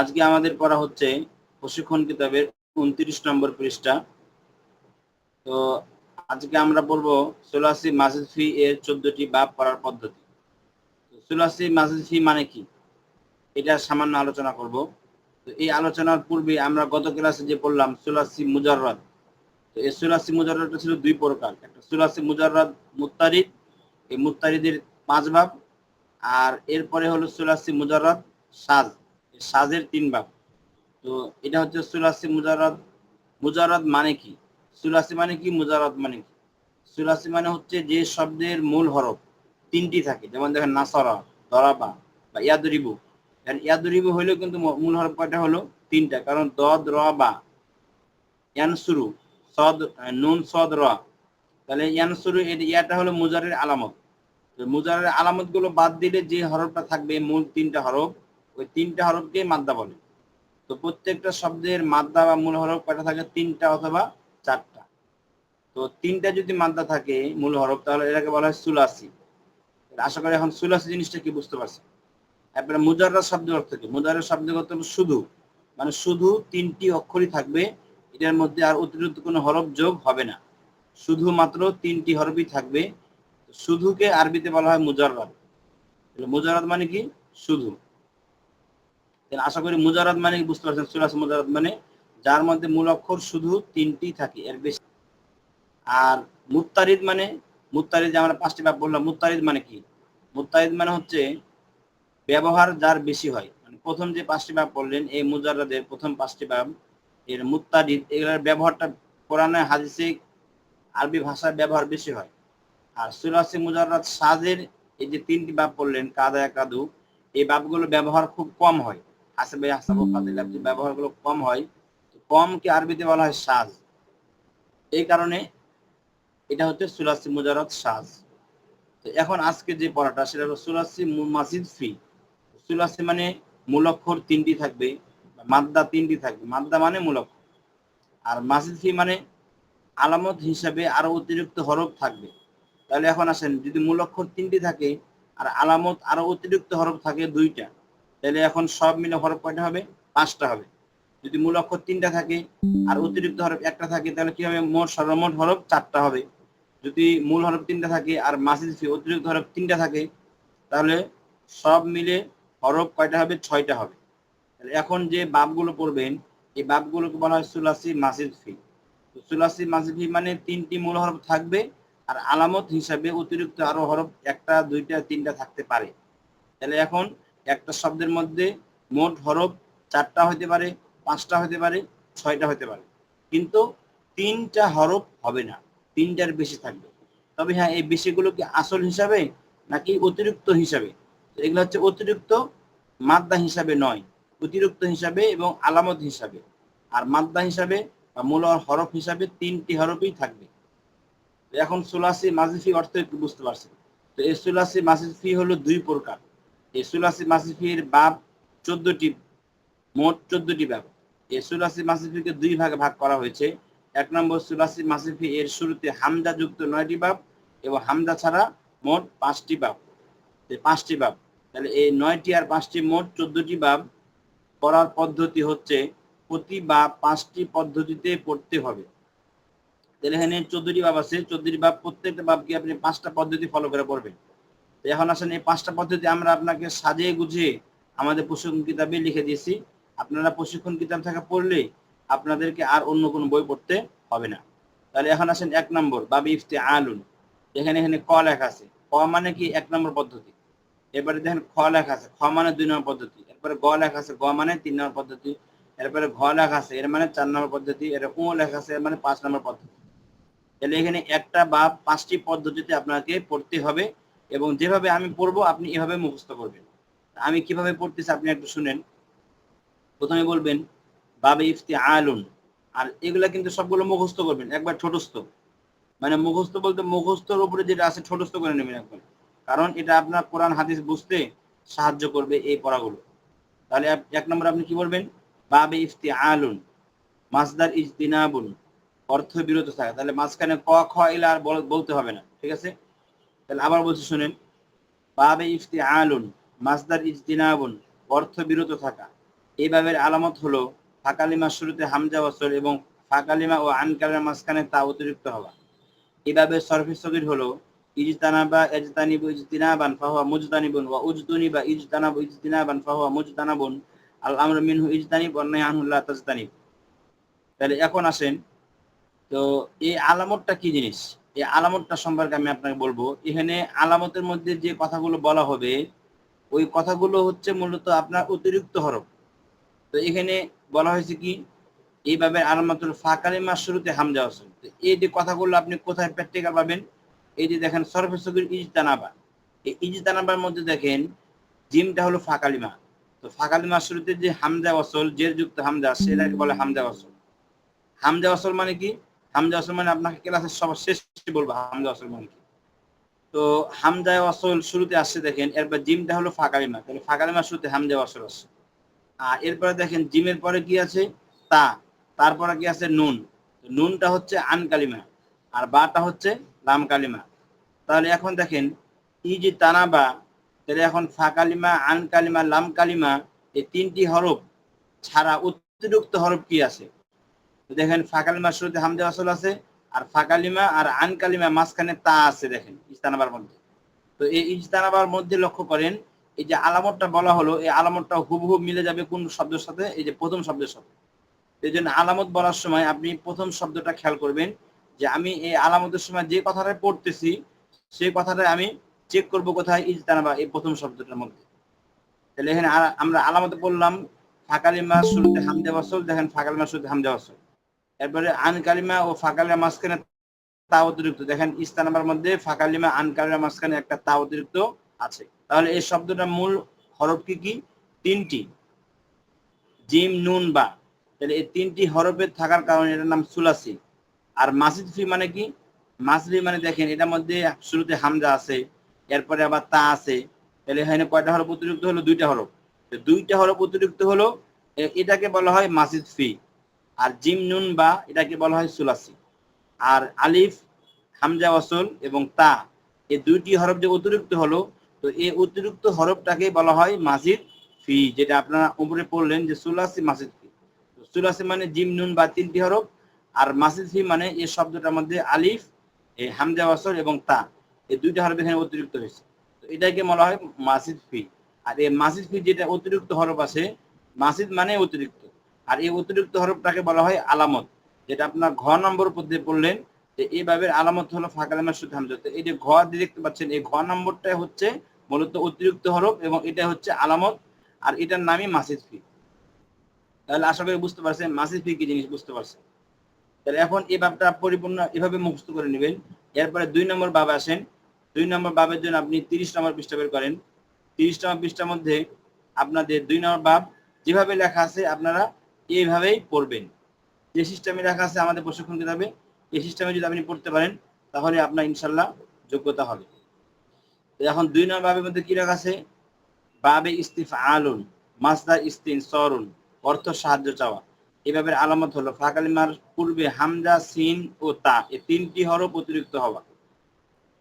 আজকে আমাদের পড়া হচ্ছে প্রশিক্ষণ কিতাবের উনত্রিশ নম্বর পৃষ্ঠা। তো আজকে আমরা বলব সোলাসি মাসিদ ফি এর চোদ্দটি বাপ পড়ার পদ্ধতি। সোলাসি মাসিদ ফি মানে কি? এটা সামান্য আলোচনা করব। তো এই আলোচনার পূর্বে আমরা গত ক্লাসে যে পড়লাম সোলাসি মুজাররদ, তো এই সোলাসি মুজাররদটা ছিল দুই প্রকার। একটা সোলাসি মুজাররদ মুত্তারিদ, এই মুত্তারিদের পাঁচ ভাব আর এরপরে হলো সোলাসি মুজাররদ সাজ। সাজের তিন ভাব তো এটা হচ্ছে সুলাসি মুজারদ মুজারদ মানে কি? সুলাসি মানে কি? মুজারদ মানে কি? সুলাসি মানে হচ্ছে যে শব্দের মূল হরফ তিনটি থাকে। যেমন দেখেন নাসরা, দরাবা বা ইয়াদরিবু। ইয়াদরিবু হইলেও কিন্তু মূল হরফ কয়টা হলো? তিনটা। কারণ দদ, র, বা। ইয়ানসুরু, সদ নুন, সদ, র। তাহলে ইয়ানসুরু ইয়াটা হলো মুজারের আলামত। মুজারের আলামতগুলো বাদ দিলে যে হরফটা থাকবে, মূল তিনটা হরফ ওই তিনটা হরফকে মাদ্দা বলে। তো প্রত্যেকটা শব্দের মাদ্দা বা মূল হরফ কয়টা থাকে? তিনটা অথবা চারটা। তো তিনটা যদি মাদ্দা থাকে, মূল হরফ, তাহলে এটাকে বলা হয় সুলাসি। আশা করি এখন সুলাসি জিনিসটা কি বুঝতে পারছি এরপরে মুজাররা শব্দের অর্থ কি? মুজারের শব্দের অর্থ শুধু। মানে শুধু তিনটি অক্ষরই থাকবে, এটার মধ্যে আর অতিরিক্ত কোনো হরফ যোগ হবে না। শুধুমাত্র তিনটি হরফই থাকবে। শুধুকে আরবিতে বলা হয় মুজাররাদ। মুজাররাদ মানে কি? শুধু। আশা করি মুজারাদ মানে বুঝতে পারছেন সুরাস মুজারাদ মানে যার মধ্যে মূল অক্ষর শুধু তিনটি থাকে, এর বেশি। আর মুত্তারিদ মানে মুত্তারিদ আমরা পাঁচটি ভাব বললাম, মুত্তারিদ মানে কি? মুত্তারিদ মানে হচ্ছে ব্যবহার যার বেশি হয়। মানে প্রথম যে পাঁচটি ভাব বললেন, এই মুজারাদের প্রথম পাঁচটি ভাব এর মুত্তারিদ, এগুলোর ব্যবহারটা কোরআনে, হাদিসে, আরবি ভাষার ব্যবহার বেশি হয়। আর সুরাসি মুজারাদ সাজের এই যে তিনটি ভাব বললেন, কাদা কাদু, এই ভাবগুলো ব্যবহার খুব কম হয়। ফাদিল যে ব্যবহারগুলো কম হয় কমকে আরবিতে বলা হয় সাজ? এই কারণে এটা হচ্ছে সুলাসি মুজারত সাজ। তো এখন আজকে যে পড়াটা, সেটা হলো সুলাসি মাসিদ ফি। সুলাসি মানে মূলক্ষর তিনটি থাকবে মাদ্দা তিনটি থাকবে। মাদ্দা মানে মূলক্ষর আর মাসিদ ফি মানে আলামত হিসাবে আরও অতিরিক্ত হরফ থাকবে। তাহলে এখন আসেন, যদি মূলক্ষর তিনটি থাকে, আর আলামত আরও অতিরিক্ত হরফ থাকে দুইটা তাহলে এখন সব মিলে হরফ কয়টা হবে? পাঁচটা হবে। যদি মূল অক্ষর তিনটা থাকে আর অতিরিক্ত হরফ একটা থাকে, তাহলে কি হবে? মোট সর্বমোট হরফ চারটা হবে। যদি মূল হরফ তিনটা থাকে আর মাসিদ অতিরিক্ত হরফ তিনটা থাকে, তাহলে সব মিলে হরফ কয়টা হবে? ছয়টা হবে। এখন যে বাপগুলো পড়বেন, এই বাপগুলোকে বলা হয় সুলাসি মাসিদ ফি। সুলাসি মাসিদ ফি মানে তিনটি মূল হরফ থাকবে আর আলামত হিসাবে অতিরিক্ত আরও হরফ একটা, দুইটা, তিনটা থাকতে পারে। তাহলে এখন একটা শব্দের মধ্যে মোট হরফ চারটা হতে পারে, পাঁচটা হতে পারে, ছয়টা হতে পারে। কিন্তু তিনটা হরফ হবে না, তিনটার বেশি থাকবে। তবে হ্যাঁ এই বেশিগুলো কি আসল হিসাবে নাকি অতিরিক্ত হিসাবে? এগুলো হচ্ছে অতিরিক্ত মাদ্দা হিসাবে নয়, অতিরিক্ত হিসাবে এবং আলামত হিসাবে। আর মাদ্দা হিসাবে বা মূল হরফ হিসাবে তিনটি হরফই থাকবে। এখন সুলাসি মাজিফি অর্থ একটু বুঝতে পারছেন। তো এই সুলাসি মাজিফি হলো দুই প্রকার। এই সুলাসি মাসিফির বাব চোদ্দটি, মোট চোদ্দটি বাব এই সুলাসি মাসিফিকে দুই ভাগে ভাগ করা হয়েছে। এক নম্বর সুলাসি মাসিফি এর শুরুতে হামজা যুক্ত নয়টি বাব এবং হামজা ছাড়া মোট পাঁচটি বাব পাঁচটি বাব তাহলে এই নয়টি আর পাঁচটি মোট চোদ্দটি বাব পড়ার পদ্ধতি হচ্ছে প্রতি বা পাঁচটি পদ্ধতিতে পড়তে হবে। তাহলে এখানে চোদ্দটি বাব আছে। চোদ্দটি বাব প্রত্যেকটা বাবকে আপনি পাঁচটা পদ্ধতি ফলো করে পড়বেন। এখন আসেন এই পাঁচটা পদ্ধতি আমরা আপনাকে সাজিয়ে গুছিয়ে আমাদের প্রশিক্ষণ কিতাবে লিখে দিয়েছি। আপনারা প্রশিক্ষণ কিতাব থেকে পড়লে আপনাদেরকে আর অন্য কোনো বই পড়তে হবে না। তাহলে এখন আসেন এক নম্বর, বাবি ইফতে আলুন এখানে এখানে ক লেখা আছে। ক মানে কি? এক নম্বর পদ্ধতি। এবারে দেখেন খ লেখা আছে। খ মানে দুই নম্বর পদ্ধতি। এরপরে গ লেখা আছে। গ মানে তিন নম্বর পদ্ধতি। এরপরে ঘ লেখা আছে। এর মানে চার নম্বর পদ্ধতি। এর ও লেখা আছে। এর মানে পাঁচ নম্বর পদ্ধতি। তাহলে এখানে একটা বা পাঁচটি পদ্ধতিতে আপনাকে পড়তে হবে। এবং যেভাবে আমি পড়ব, আপনি এভাবে মুখস্থ করবেন। আমি কীভাবে পড়তেছি আপনি একটু শুনেন। প্রথমে বলবেন, বাবে ইফতি আলুন। আর এগুলা কিন্তু সবগুলো মুখস্থ করবেন, একবার ছোটস্থ। মানে মুখস্থ বলতে মুখস্থর উপরে যেটা আছে, ছোটস্থ করে নেবেন একবার কারণ এটা আপনার কোরআন, হাদিস বুঝতে সাহায্য করবে এই পড়াগুলো। তাহলে এক নম্বর আপনি কি বলবেন? বাবে ইফতি আলুন। মাসদার ইজতিনাবুন। অর্থ বিরত থাকা। তাহলে মাঝখানে ক, খ, এলা আর বলতে হবে না। ঠিক আছে? তাহলে আবার বলছি, শুনেন। বাবে ইফতি আলুন, মাসদার ইজতিনাবুন অর্থ বিরত থাকা বাবের আলামত হলো ফাকালিমা শুরুতে হামজা ওয়াসল এবং ফাকালিমা ও আনকালের মাঝখানে তা অতিরিক্ত হওয়া। এভাবে সরফি সগির হলো ইজতানাবা ইজতানিবু ইজতিনাবান ফাহুয়া মুজতানিবুন ওয়া উজতুনিবা ইজতানাবু ইজতিনাবান ফাহুয়া মুজতানাবুন, আল আমরু মিনহু ইজতানিব ওয়া নাহী আনহু লা তাজতানিব। তাহলে এখন আসেন, তো এই আলামতটা কি জিনিস? এই আলামতটা সম্পর্কে আমি আপনাকে বলব। এখানে আলামতের মধ্যে যে কথাগুলো বলা হবে, ওই কথাগুলো হচ্ছে মূলত আপনার অতিরিক্ত হরফ। তো এখানে বলা হয়েছে কি, এইভাবে আলামাতুল ফাকালিমা শুরুতে হামজা আসল এই যে কথাগুলো আপনি কোথায় প্র্যাকটিক্যাল পাবেন, এই যে দেখেন, সরফে সগির ইজতানাবা। এই ইজতানাবার মধ্যে দেখেন, জিমটা হলো ফাকালিমা তো ফাকালিমা শুরুতে যে হামজা অসল জের যুক্ত হামজা সেটাকে বলে হামজা অসল হামজা অসল মানে কি? হামজা অসল মানে আপনাকে ক্লাসের সবার শেষ বলব, হামজা অসল মানে তো হামজা অসল শুরুতে আসছে দেখেন, এরপর জিমটা হলো ফাকালিমা তাহলে ফাকালিমা শুরুতে হামজা অসল আসছে। আর এরপরে দেখেন জিমের পরে কি আছে? তা, তারপরে কি আছে? নুন। নুনটা হচ্ছে আন কালিমা আর বাটা হচ্ছে লাম কালিমা তাহলে এখন দেখেন ই যে তানাবা, তাহলে এখন ফা কালিমা আন কালিমা লাম কালিমা এই তিনটি হরফ ছাড়া অতিরিক্ত হরফ কি আছে? দেখেন ফা কালিমা শুরুতে হামদে আসল আছে, আর ফা কালিমা আর আন কালিমা মাঝখানে তা আছে দেখেন ইস্তানাবার মধ্যে। তো এই ইজতানাবার মধ্যে লক্ষ্য করেন, এই যে আলামতটা বলা হলো, এই আলামতটা হুবহু মিলে যাবে কোন শব্দের সাথে? এই যে প্রথম শব্দের সাথে। এই জন্য আলামত বলার সময় আপনি প্রথম শব্দটা খেয়াল করবেন, যে আমি এই আলামতের সময় যে কথাটা পড়তেছি, সেই কথাটা আমি চেক করব কোথায়? ইজতানাবা এই প্রথম শব্দটার মধ্যে। তাহলে এখানে আমরা আলামতে পড়লাম, ফাকালিমা শুরুতে হামজা ওয়াসল দেখেন ফাকালিমা শুরুতে হামজা ওয়াসল এরপরে আন কালিমা ও ফাকালিমা মাঝখানে তা অতিরিক্ত। দেখেন ইস্তানাবার মধ্যে ফাকালিমা আন কালিমা মাঝখানে একটা তা অতিরিক্ত আছে। তাহলে এই শব্দটা মূল হরফ কি কি? তিনটি। জিম, নুন, বা। তাহলে এই তিনটি হরফে থাকার কারণে এটার নাম সুলাসি। আর মাসিদ ফি মানে কি? মাসলি মানে দেখেন, এটার মধ্যে শুরুতে হামজা আছে, এরপরে আবার তা আছে। তাহলে এখানে কয়টা হরফ অতিরিক্ত হলো? দুইটা হরফ। দুইটা হরফ অতিরিক্ত হলো এটাকে বলা হয় মাসিদ ফি। আর জিম নুন বা এটাকে বলা হয় সুলাসি। আর আলিফ, হামজা ওয়াসল এবং তা এই দুইটি হরফ যে অতিরিক্ত হলো, তো এই অতিরিক্ত হরফটাকে বলা হয় মাসিদ ফি, যেটা আপনারা উপরে পড়লেন যে সুলাসি মাসিদ ফি। সুলাসি মানে জিম নুন বা তিনটি হরফ, আর মাসিদ ফি মানে এই শব্দটার মধ্যে আলিফ এই হামজা ওয়াসল এবং তা এই দুইটা হরফ এখানে অতিরিক্ত হয়েছে। তো এটাকে বলা হয় মাসিদ ফি। আর এই মাসিদ ফি যেটা অতিরিক্ত হরফ আছে মাসিদ মানে অতিরিক্ত। আর এই অতিরিক্ত হরফটাকে বলা হয় আলামত, যেটা আপনার ঘ নম্বর পদ্ধতি পড়লেন যে এই এইভাবে আলামত হলো ফাঁকালামের শুদ্ধ হামজা। তো এই যে ঘ দিয়ে দেখতে পাচ্ছেন, এই ঘ নম্বরটা হচ্ছে মূলত অতিরিক্ত হরফ এবং এটা হচ্ছে আলামত, আর এটার নামই মাসিদ ফি। তাহলে আশা করি বুঝতে পারছেন, মাসিদ ফি কি জিনিস বুঝতে পারছেন? তাহলে এখন এই বাবটা পরিপূর্ণ এভাবে মুখস্থ করে নেবেন। এরপরে দুই নম্বর বাবা আসেন। দুই নম্বর বাবের জন্য আপনি তিরিশ নম্বর পৃষ্ঠা বের করেন। তিরিশ নম্বর পৃষ্ঠার মধ্যে আপনাদের দুই নম্বর বাব যেভাবে লেখা আছে আপনারা এইভাবেই পড়বেন। যে সিস্টেমে লেখা আছে আমাদের প্রশিক্ষণ কিতাবে এই সিস্টেমে যদি আপনি পড়তে পারেন, তাহলে আপনার ইনশাল্লাহ যোগ্যতা হবে। এখন দুই নম্বর বাবের মধ্যে কি রাখা আছে? বাবে ইস্তিফ আলুন মাসদার ইস্তিন, সরুন, অর্থ সাহায্য চাওয়া। এভাবে আলামত হলো, ফাকালিমার পূর্বে হামজা, সিন ও তা, এই তিনটি হরফ অতিরিক্ত হওয়া।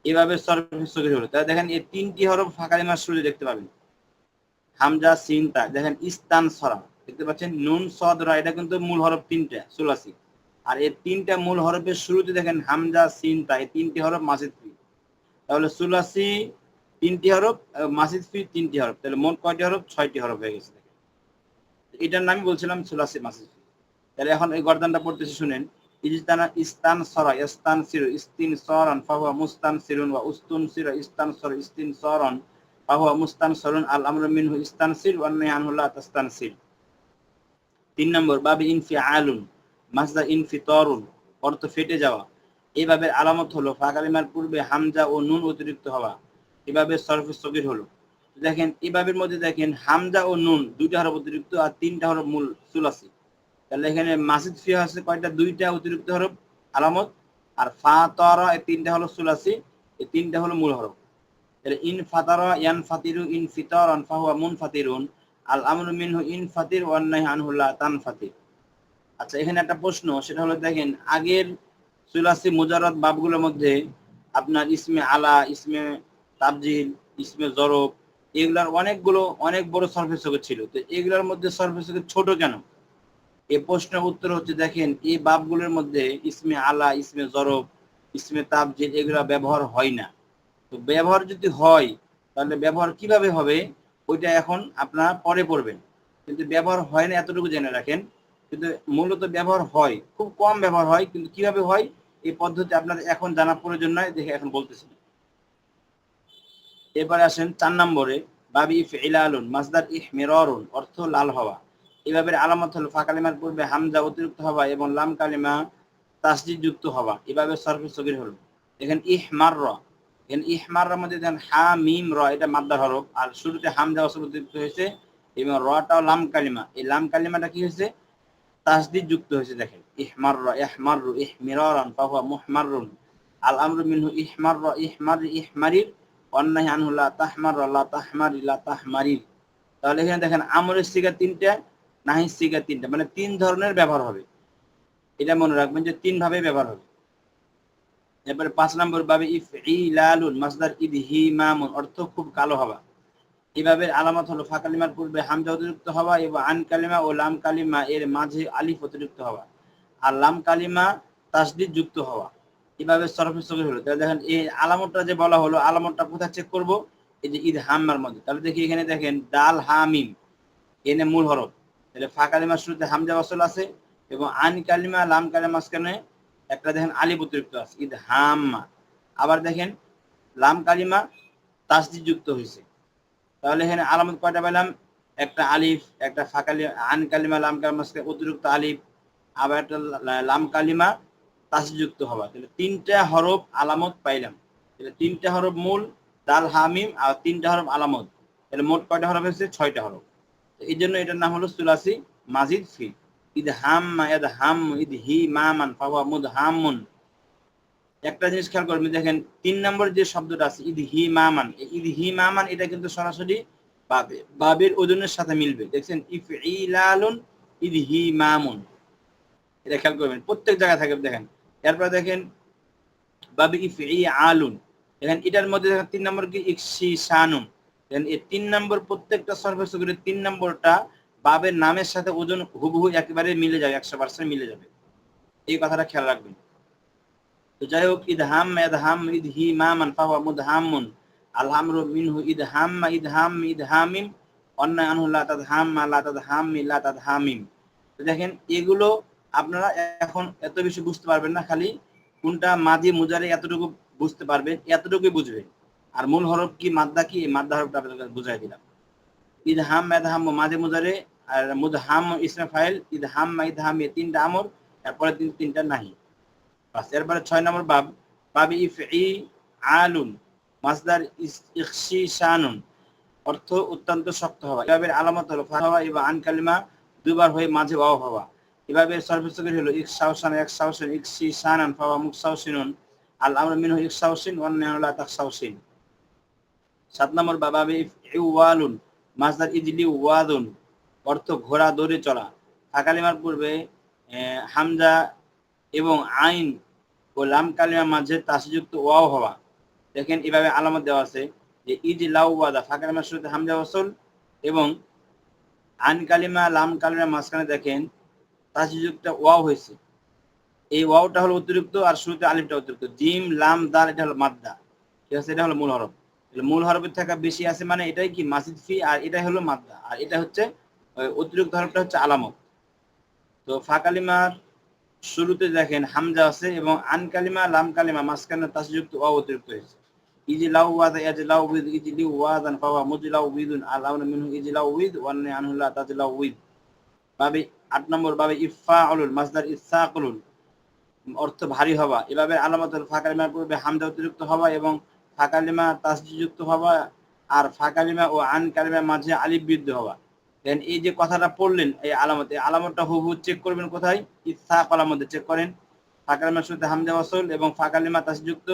এভাবে সর্বসগির হলো। তাহলে দেখেন, এই তিনটি হরফ ফাকালিমার শুরু দেখতে পাবেন। হামজা, সিন, তা। দেখেন, ইস্তান, সরা। দেখতে পাচ্ছেন, নুন সদ সদরা এটা কিন্তু মূল হরফ তিনটা সুলাসি আর এই তিনটা মূল হরফের শুরুতে দেখেন হামজা, সিন, তা, এই তিনটি হরফ মাসিদ ফি। তাহলে সুলাসি তিনটি হরফ মাসিদ ফি তিনটি হরফ, তাহলে মোট কয়টি হরফ? ছয়টি হরফ হয়ে গেছে এটার নামই বলছিলাম সুলাসি মাসিদ ফি। তাহলে এখন এই গর্দানটা পড়তেছি, শুনেন। ইজতানা, ইস্তান, সরা, ইস্তান, সির, ইস্তিন, সরান, ফাহুয়া, মুস্তান, সিরুন, ওয়া উস্তুন, সির, ইস্তান, সর, ইস্তিন, সরান, ফাহুয়া, মুস্তান, সরুন আল আমরু মিনহু, ইস্তান, সির ওয়ান নাহি আনহু লা তাস্তান, সির। তিন নম্বর, বাবে ইনফি আলুন মাসদা ইনফি তরুন অর্থ ফেটে যাওয়া। এইভাবে আলামত হলো, ফাকালিমার পূর্বে হামজা ও নুন অতিরিক্ত হওয়া। এভাবে সরফে সগির হলো। দেখেন, এভাবের মধ্যে দেখেন, হামজা ও নুন দুইটা হরফ অতিরিক্ত আর তিনটা হরফ মূল সুলাসি। তাহলে এখানে মাসিদ ফি আছে কয়টা? দুইটা অতিরিক্ত হরফ, আলামত। আর ফা তরা এই তিনটা হলো সুলাসি, এই তিনটা হলো মূল হরফ। তাহলে ইন ফাতারা ইয়ান ফাতিরু ইন ফিতর আন ফাহুয়া মুন ফাতিরুন আল আমরু মিনহু ইন ফাতির ওয়ান নাহি আনহু তান ফাতির। আচ্ছা এখানে একটা প্রশ্ন, সেটা হলো দেখেন, আগের সুলাসি মুজাররদ বাবগুলোর মধ্যে আপনার ইসমে আলা, ইসমে তাবজিল, ইসমে জরব, এগুলার অনেকগুলো, অনেক বড় সরফেসকে ছিল। তো এগুলোর মধ্যে সরফেসকে ছোট কেন? এ প্রশ্নের উত্তর হচ্ছে, দেখেন, এই বাপগুলোর মধ্যে ইসমে আলা, ইসমে জরব, ইসমে তাবজিল এগুলা ব্যবহার হয় না। তো ব্যবহার যদি হয়, তাহলে ব্যবহার কীভাবে হবে? ওইটা এখন আপনারা পরে পড়বেন। কিন্তু ব্যবহার হয় না, এতটুকু জেনে রাখেন। কিন্তু মূলত ব্যবহার হয়, খুব কম ব্যবহার হয়, কিন্তু কীভাবে হয়, এই পদ্ধতি আপনার এখন জানা প্রয়োজন নয়, দেখে এখন বলতেছি। এবারে আসেন চার নম্বরে, বাবি ইফ ইলালুন মাসদার ইহ মেররুন অর্থ লাল হওয়া। এভাবে আলামত হলো, ফা কালিমার পূর্বে হামজা অতিরিক্ত হওয়া এবং লাম কালিমা তাসজিদ যুক্ত হওয়া। এভাবে সরফে সগির হলো। এখানে ইহমার র এখানে ইহমার মধ্যে দেখেন হা, মিম, র, এটা মাদ্দার হরফ। আর শুরুতে হামজা অসর অতিরিক্ত হয়েছে, এবং রটাও লাম কালিমা। এই লাম কালিমাটা কি হয়েছে? তাসদিদ যুক্ত হয়েছে, দেখেন। ইহমার র, ইহমার রু ইহমিরান ফাহুয়া মুহমারুন আল আমরু মিনহু ইহমার র, ইহমার ইহমারির। অন্যায় আনহু লা তাহমার র, লা তাহমারি লা তাহমারির। তাহলে এখানে দেখেন আমরের সিগা তিনটা, নাহির সিগা তিনটা। মানে তিন ধরনের ব্যবহার হবে। এটা মনে রাখবেন যে তিন ভাবে ব্যবহার হবে। এরপরে পাঁচ নম্বর ভাবে ইফ ইলালুন মাসদার ইদহিমামুন অর্থ খুব কালো হওয়া। এভাবে আলামত হলো ফা কালিমার পূর্বে হামজা অতিরিক্ত হওয়া এবং আন কালিমা ও লাম কালিমা এর মাঝে আলিফ অতিরিক্ত হওয়া। আর লাম কালিমা তাসদিদ যুক্ত হওয়া। এভাবে সরফে সগির হলো। তাহলে দেখেন, এই আলামতটা যে বলা হলো, আলামতটা কোথায় চেক করব? এই যে ঈদ হাম্মার মধ্যে। তাহলে দেখি এখানে দেখেন ডাল হামিম এনে মূল হরফ। তাহলে ফা কালিমার শুরুতে হামজা ওয়াসল আছে এবং আন কালিমা, লাম কালিমা মাঝখানে একটা দেখেন আলিফ অতিরিক্ত আছে ঈদ হাম্মা। আবার দেখেন, লাম কালিমা তাসদিদ যুক্ত হয়েছে তাহলে এখানে আলামত কয়টা পেলাম একটা আলিফ, একটা ফাঁকালি আন কালিমা, লাম কালিমা অতিরিক্ত আলিফ, আবার একটা লাম কালিমা তাসযুক্ত হওয়া। তাহলে তিনটা হরফ আলামত পাইলাম। তাহলে তিনটা হরফ মূল, দাল হামিম আর তিনটা হরফ আলামত। তাহলে মোট কয়টা হরফ হয়েছে? ছয়টা হরফ। এই জন্য এটার নাম হলো সুলাসি মাজিদ ফি ইদ হাম্মা ইদ হাম ইদ হি মামান ফাওয়া মুদ হামুন একটা জিনিস খেয়াল করবেন, দেখেন তিন নম্বর যে শব্দটা আছে, ইদ হি মামান ইদ হি মামান এটা কিন্তু সরাসরি বাবে, বাবের ওজনের সাথে মিলবে। দেখছেন ইফ ইলালুন ইদ হি মামুন। এটা খেয়াল করবেন, প্রত্যেক জায়গায় থাকে দেখেন। এরপর দেখেন, বাবে ইফ ই আলুন দেখেন, এটার মধ্যে দেখেন, তিন নম্বর কি? ইকসি শানুন দেখেন, এই তিন নম্বর প্রত্যেকটা সর্বস্ব করে তিন নম্বরটা বাবের নামের সাথে ওজন হুবহু একেবারে মিলে যাবে, একশো পার্সেন্ট মিলে যাবে। এই কথাটা খেয়াল রাখবেন। তো যাই হোক, ইদ হাম এদ হাম ইদ হি মামান ফাহুয়া মুদ হামুন হাম ইদ হামিম, অন্যায় আনহু লা তাদ হামিম। তো দেখেন, এগুলো আপনারা এখন এত বেশি বুঝতে পারবেন না খালি, কোনটা মাঝি মুজারে এতটুকু বুঝতে পারবেন এতটুকুই বুঝবে। আর মূল হরফ কি, মাদ্দা কি মাদ্দা হরফটা আপনাদের বুঝাই দিলাম। ইদ হাম মেদ হাম মাঝে মুজারে, আর মুদ হাম ইসমে ফাইল ইদ হাম ইদ হাম এই তিনটা আমর, এরপরে তিন তিনটা নাহি। বাস ছয় নম্বর বাব, বাবি ইফ ই আলুন, মাসদার শানুন। অর্থ অত্যন্ত শক্ত হওয়া। এভাবে আলামত হলো ফা হওয়া এবং আন কালিমা দুবার হয়ে মাঝে ওয়াও হওয়া। এভাবে সর্বস্তকের হলো ইক সাউসান এক সাউসিন ইকসি শানান ফাওয়া মুখ সাউসিনুন আল আমর মিনহু ইক সাউসিন ওয়ান নেহলা তাক সাত নম্বর বাবাবে ইউওয়ালুন মাসদার ইজলি ওয়াদুন, অর্থ ঘোড়া দৌড়ে চলা। ফাকালিমার পূর্বে হামজা এবং আইন ও লাম কালিমার মাঝে তাসযুক্ত ওয়াও হওয়া। দেখেন এভাবে আলামত দেওয়া আছে যে ইজ লাউ ওয়াদা ফাকালিমার শুরুতে হামজা ওসল এবং আন কালিমা লাম কালিমার মাঝখানে দেখেন তাসযুক্তটা ওয়াও হয়েছে। এই ওয়াওটা হলো অতিরিক্ত আর শুরুতে আলিফটা অতিরিক্ত। জিম, লাম দাল এটা হলো মাদ্দা। ঠিক আছে, এটা হলো মূল হরফ। মূল হরফের থাকা বেশি আছে মানে এটাই কি? মাসিদ ফি আর এটা হলো মাদ্দা। আর এটা হচ্ছে অতিরিক্ত হরফটা হচ্ছে আলামত। তো ফা কালিমার শুরুতে দেখেন, হামজা আছে এবং আন কালিমা, লাম কালিমা মাঝখানে তাসযুক্ত ওয়া অতিরিক্ত হয়েছে। ইজি লাউ ওয়াদা, ইয়াজ লাউ উইদ, ইজি লিউ ওয়াদান ফাওয়া মুজলাউ উইদুন আল আমরু মিনহু ইজি লাউ উইদ, ওয়ান আনহু লা তাজলাউ উইদ। বাবে আট নম্বর বাবে ইফা অলুল মাসদার ইসাকুলুল অর্থ ভারী হওয়া। এভাবে আলামত ফাঁকালিমার পূর্বে হামজা অতিরিক্ত হওয়া এবং ফাঁকালিমা তাসযুক্ত হওয়া আর ফাঁকালিমা ও আন কালিমার মাঝে আলিফ বৃদ্ধ হওয়া। দেন এই যে কথাটা পড়লেন, এই আলামত, এই আলামতটা হুবহু চেক করবেন কোথায়? ইসাক আলামতে চেক করেন। ফাঁকালিমার শুরুতে হামজা ওয়াসল এবং ফাকালিমা তাসযুক্ত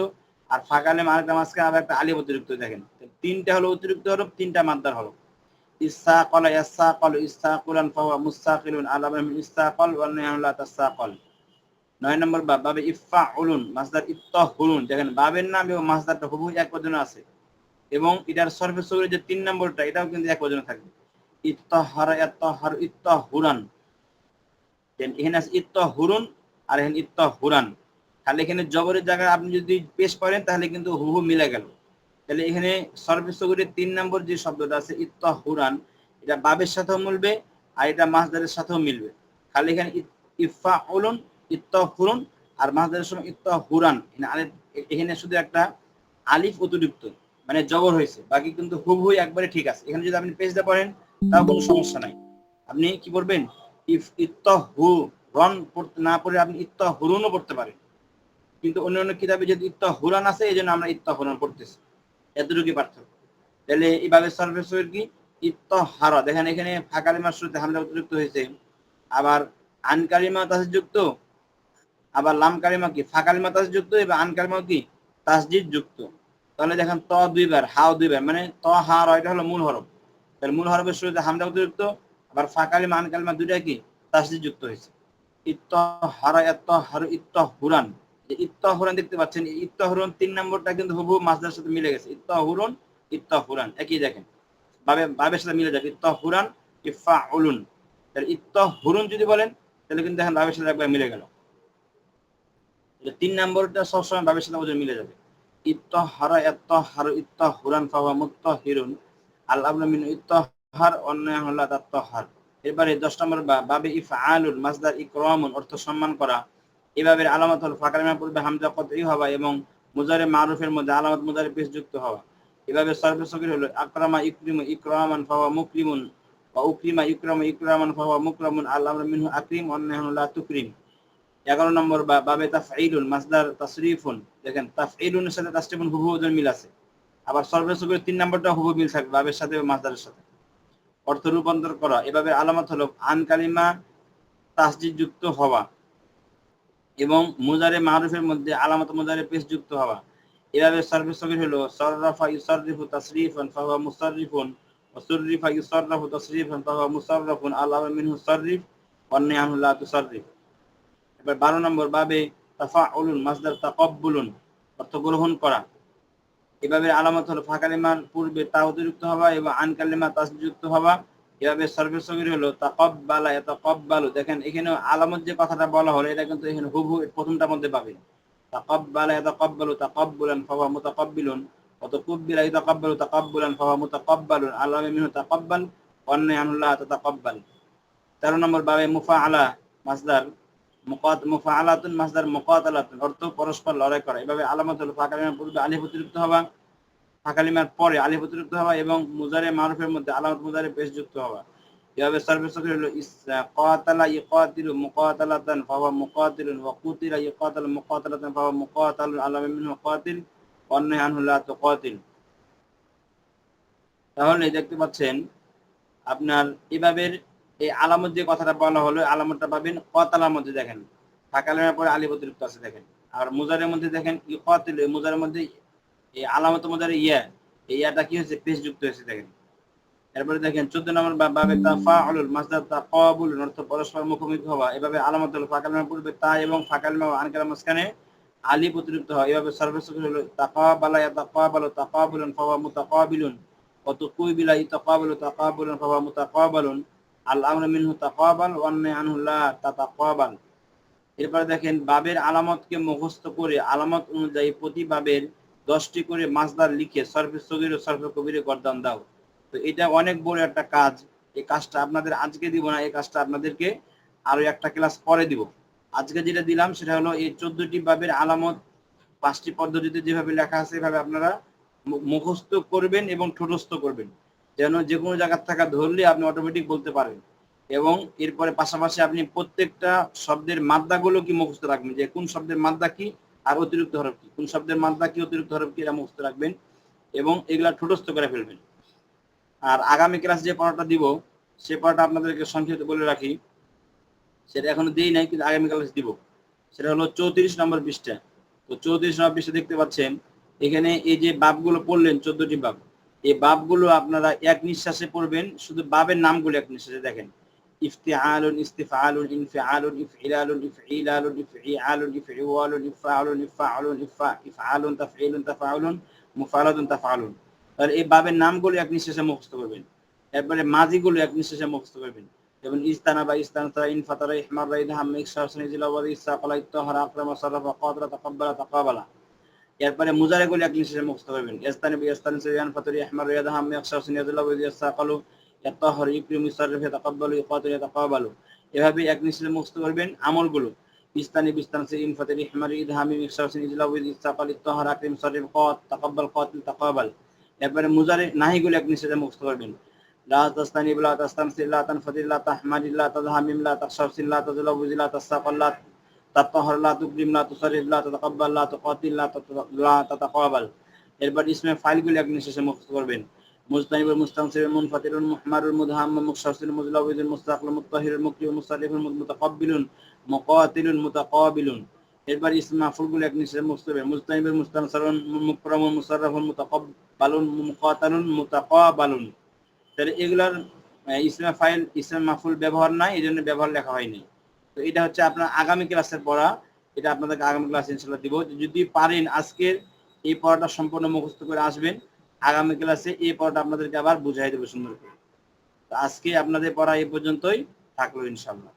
আর ফাঁকালিমা আরেকটা মাঝখানে আবার একটা আলিফ অতিরিক্ত দেখেন। তিনটা হলো অতিরিক্ত হরফ তিনটা মাদ্দার হরফ ইসাকাল ইয়াসাকাল ইসাকুলান ফাওয়া মুস্তাকিলুন আলা মিন ইসাকাল ওয়া নাহু লা তাসাকাল নয় নম্বর বাব, বাবে ইফা উলুন মাসদার ইফতাহুলুন। দেখেন, বাবের নাম এবং মাসদারটা হুবহু এক পর্যন্ত আছে। এবং এটার সর্বে সর্ফেস যে তিন নম্বরটা, এটাও কিন্তু এক ওজনে থাকবে। ইত্তাহার ইত্তাহার ইত্তাহুরান। এখানে আছে ইত্তাহুরুন, আর এখানে ইত্তাহুরান। তাহলে এখানে জবরের জায়গায় আপনি যদি পেশ করেন, তাহলে কিন্তু হুহু মিলে গেল। তাহলে এখানে সর্বসগরের তিন নম্বর যে শব্দটা আছে, ইত্তাহুরান, এটা বাবের সাথেও মিলবে, আর এটা মাসদারের সাথেও মিলবে। খালি এখানে ইফা উলুন ইত্তাহুরুন আর মাসদারের সময় ইত্তাহুরান এখানে শুধু একটা আলিফ অতিরিক্ত মানে জবর হয়েছে, বাকি কিন্তু হুবহু একবারে ঠিক আছে। এখানে যদি আপনি পেজটা পড়েন, তাও কোনো সমস্যা নাই। আপনি কি করবেন ইফ ইত্তাহু রন পড়তে না পড়ে আপনি ইত্তাহুরুনও পড়তে পারেন। কিন্তু অন্য অন্য কিতাবে যদি ইত্তাহুরান আছে, এই জন্য আমরা ইত্তাহুরান পড়তেছি। এতটুকু পার্থক্য। তাহলে এইভাবে সর্বেশ্বর কি? ইত্তাহারা দেখেন এখানে ফাঁকালিমার শুরুতে হামলা অতিরিক্ত হয়েছে। আবার আনকালিমা তাসিদ যুক্ত। আবার লাম কালিমা কি? ফাঁকালিমা তাসিদ যুক্ত এবং আনকালিমা কি? তাসজিদ যুক্ত তাহলে দেখেন ত দুইবার, হাও দুইবার মানে ত, হা, র, এটা হলো মূল হরফ। তাহলে মূল হরফের শুরুতে হামলা অতিরিক্ত আবার ফাঁকালিমা আনকালিমা দুইটা কি? তাসজিদ যুক্ত হয়েছে ইত্তাহারা ইত্তাহারু ইত্তাহুরান ইত্তাহুরান দেখতে পাচ্ছেন ইত্তাহুরান তিন নম্বরটা কিন্তু হুবহু মাসদার সাথে মিলে গেছে। ইত্তাহুরুন ইত্তাহুরান একই দেখেন। বাবে বাবের সাথে মিলে যাবে। ইত্তাহুরান ইফাউলুন তাহলে ইত্তাহুরুন যদি বলেন, তাহলে কিন্তু দেখেন বাবের সাথে একবার মিলে গেল। তিন নম্বরটা সবসময় বাবের সাথে ওজন মিলে যাবে। ইত্তাহারা ইত্তাহারু ইত্তাহুরান ফাওয়া মুত্তাহিরুন আল্লাহ মিন ইত্তাহার, অন্যায় হলো তাত্তাহার এবারে দশ নম্বর বাবে ইফআলুন, মাসদার ইকরামুন, অর্থ সম্মান করা। এভাবে আলামত হল ফাঁকালিমা পূর্বে হামজা কতই হওয়া এবং মুজারে মারুফের মধ্যে আলামত মুজারে পেশ যুক্ত হওয়া। এভাবে সর্বসগির হলো আকরামা ইকরিমু ইকরামান ফাওয়া মুকরিমুন, বা উকরিমা ইকরামা ইকরামান ফাওয়া মুকরামুন আল্লাহ মিনহু আকরিম, অন্যায় লা তুকরিম। এগারো নম্বর বাবে তাফঈলুন, মাসদার তাসরিফুন। দেখেন, তাফঈলুনের সাথে তাসরিফুন হুবহু ওজন মিল আছে। আবার সর্বসগির তিন নম্বরটা হুবহু মিল থাকবে, বাবের সাথে মাসদারের সাথে। অর্থ রূপান্তর করা, এভাবে আলামত হলো আন কালিমা যুক্ত হওয়া এবং মুজারে মারুফের মধ্যে আলামত মুজারে পেশ যুক্ত হওয়া। এভাবে সার্ভিস সগির হলো, সররাফা ইউসাররিফু তাসরিফান ফাহুয়া মুসাররিফুন সুররিফা ইউসাররাফু তাসরিফান ফাহুয়া মুসাররাফুন, আল্লাহ মিনহু সাররিফ ওয়ান্নিয়াহু লা তুসাররিফ এবার 12 নম্বর বাবে তাফাউলুন মাসদার তাকাব্বুলুন, অর্থ গ্রহণ করা। এভাবে আলামত হলো ফাঁকালিমার পূর্বে তা অতিরিক্ত হওয়া এবং আনকালিমা তাসযুক্ত হওয়া। এভাবে সর্বসগির হলো তাকাব্বালা, ইয়াতাকাব্বালু। দেখেন এখানে আলামত যে কথাটা বলা হলো, এটা কিন্তু এখানে হুবহু প্রথমটার মধ্যে পাবে পাবেন। তাকাব্বালা, ইয়াতাকাব্বালু, তাকাব্বুলান, ফাহুয়া মুতাকাব্বিলুন। ওয়া তাকাব্বালা ইয়াতাকাব্বালু, তাকাব্বুলান, ফাহুয়া মুতাকাব্বালুন। আল্লাহ মিনহু তাকাব্বাল ওয়া আনহু তাতাকাব্বাল। 13 নম্বর বাবে মুফাআলা অর্থ পরস্পর লড়াই করা। এভাবে ফাঁকালিমার পূর্বে হওয়া, ফাঁকালিমার পরে হওয়া এবং মুজারে মারুফের মধ্যে আলামত মুজারে যুক্ত হওয়া। এভাবে হলো মুকাতালাতান ফাহুয়া মুকাতিলুন ওয়া কুতিলা ইকাতাল মুকাতালাতান তুকাতিল তাহলে দেখতে পাচ্ছেন আপনার এভাবে এই আলামত যে কথাটা বলা হলো আলামতটা পাবেন কতালার মধ্যে দেখেন। ফাঁকালিমার পরে আলিফ অতিরিক্ত আছে দেখেন। আর মুজারের মধ্যে দেখেন ইকাতিল মুজারের মধ্যে এই আলামত মুজারে ইয়া, এই ইয়াটা কি হয়েছে? পেশ যুক্ত হয়েছে দেখেন। এরপরে দেখেন, চোদ্দ নম্বর বাবে তাফাউলুল মাসদার তাকাবুল অর্থ পরস্পর মুখোমুখি হওয়া। এভাবে আলামত হলো ফাঁকালিমার পূর্বে তা এবং ফাঁকালিমা ও আনকালাম মাঝখানে আলিফ অতিরিক্ত হয় এভাবে সর্বশেষ হলো তাকাবালা ইয়াতাকাবালু তাকাবুলুন ফাওয়া মুতাকাবিলুন ওয়া তুকুবিলা ইতাকাবালু তাকাবুলুন ফাওয়া মুতাকাবালুন। আল আমরু মিনহু তাকাবাল ওয়া নাহী আনহু লা তাতাকাবাল এরপরে দেখেন, বাবের আলামতকে মুখস্থ করে, আলামত অনুযায়ী প্রতি বাবের দশটি করে মাসদার লিখে সরফে সগির ও সরফে কবিরে গরদান দাও। তো এটা অনেক বড় একটা কাজ। এই কাজটা আপনাদের আজকে দিব না এই কাজটা আপনাদেরকে আরও একটা ক্লাস পরে দিব। আজকে যেটা দিলাম, সেটা হলো এই চোদ্দটি বাবের আলামত পাঁচটি পদ্ধতিতে যেভাবে লেখা আছে, এভাবে আপনারা মুখস্থ করবেন এবং ঠোটস্থ করবেন। যেন যে কোনো জায়গার থাকা ধরলে আপনি অটোমেটিক বলতে পারবেন এবং এরপরে পাশাপাশি আপনি প্রত্যেকটা শব্দের মাদ্দাগুলো কি মুখস্থ রাখবেন? যে কোন শব্দের মাদ্দা কি আর অতিরিক্ত হরফ কি? কোন শব্দের মাদ্দা কি, অতিরিক্ত হরফ কি এটা মুখস্থ রাখবেন এবং এগুলা ঠোঁটস্থ করে ফেলবেন। আর আগামী ক্লাস যে পড়াটা দিব, সে পড়াটা আপনাদেরকে সংক্ষিপ্ত বলে রাখি। সেটা এখনও দিই নাই, কিন্তু আগামী ক্লাস দিব। সেটা হলো চৌত্রিশ নম্বর পৃষ্ঠা। তো চৌত্রিশ নম্বর পৃষ্ঠা দেখতে পাচ্ছেন, এখানে এই যে বাপগুলো পড়লেন, চোদ্দটি বাপ। এই বাপগুলো আপনারা এক নিঃশ্বাসে পড়বেন, শুধু বাবের নামগুলো এক নিঃশ্বাসে দেখেন। ইস্তিফআলুন, ইনফিআলুন, ইফইলালুন ইফঈলালুন ইফঈআলুন ইফঈওয়ালুন ইফআলুন ইফআলুন ইফা ইফআলুন তাফআলুন তাফআলুন। এই নামগুলো এক নিঃশেষে মুখস্থ করবেন। এরপরে মাজিগুলো এক নিঃশেষে মুখস্থ করবেন। যেমন ইস্তানা বা ইস্তান ফাতারা ইহমার রাইদ সারাফা কাদরা তাকাবালা। এরপরে মুজারে গুলি আপনি শেষে মুখস্থ করবেন। ইস্তানি বি সেজান ফাতুরি আহমার রিয়াদ আহম আকসার সুনিয়াতুল্লাহ ওয়াজি ইয়াসাকালু ইয়াতাহর ইকরিম ইসারফ ইয়াতাকাব্বালু ইয়াকাতিল ইয়াতাকাবালু এভাবে এক নিশ্চয় মুখস্থ করবেন আমলগুলো। ইস্তানি বিস্তান সিরিন ফাতুরি আহমার রিয়াদ আহম আকসার সুনিয়াতুল্লাহ ওয়াজি ইয়াসাকাল ইতাহর আকরিম সারফ কাত, তাকাব্বাল কাতিল তাকাবাল এরপরে মুজারে নাহি গুলি এক নিশ্চয় মুখস্থ করবেন। লা তাস্তানি বিলা তাস্তানসি লা তানফাদিল লা তাহমাদিল লা তাযহামিম লা তাখশা লা তাযলাবু লা তাসাকাল তাত্তাহর, লা তুকদিম লা তুসারিফ লা তাতাকাব্বাল, লা তুকাতিল, লা তাতাকাবাল এরপর ইসমের ফাইলগুলি আপনি শেষে মুখস্থ করবেন। মুস্তানিবুল মুস্তানসিবুল মুনফাতিলুল মুহমারুল, মুদহাম্মুল মুখশাসিল মুজলাউজুল মুস্তাকলুল মুত্তাহিরুল মুকরিউল মুস্তালিফুল মুতাকাব্বিলুন, মুকাতিলুন মুতাকাবিলুন এরপর ইসম মাহফুলগুলো এক নিচে মুখস্থ হবে মুস্তানিবুল মুস্তানসারুন মুকরামুল মুসাররাফুল মুতাকাব্বালুন, মুকাতালুন মুতাকাবালুন তাহলে এগুলার ইসলাম ফাইল ইসলাম মাহফুল ব্যবহার নাই এই জন্য ব্যবহার লেখা হয়নি। তো এটা হচ্ছে আপনার আগামী ক্লাসের পড়া। এটা আপনাদেরকে আগামী ক্লাসে ইনশাল্লাহ দিব। যদি পারেন আজকের এই পড়াটা সম্পূর্ণ মুখস্থ করে আসবেন, আগামী ক্লাসে এই পড়াটা আপনাদেরকে আবার বুঝাই দেবো সুন্দর করে। তো আজকে আপনাদের পড়া এই পর্যন্তই। থাকল ইনশাল্লাহ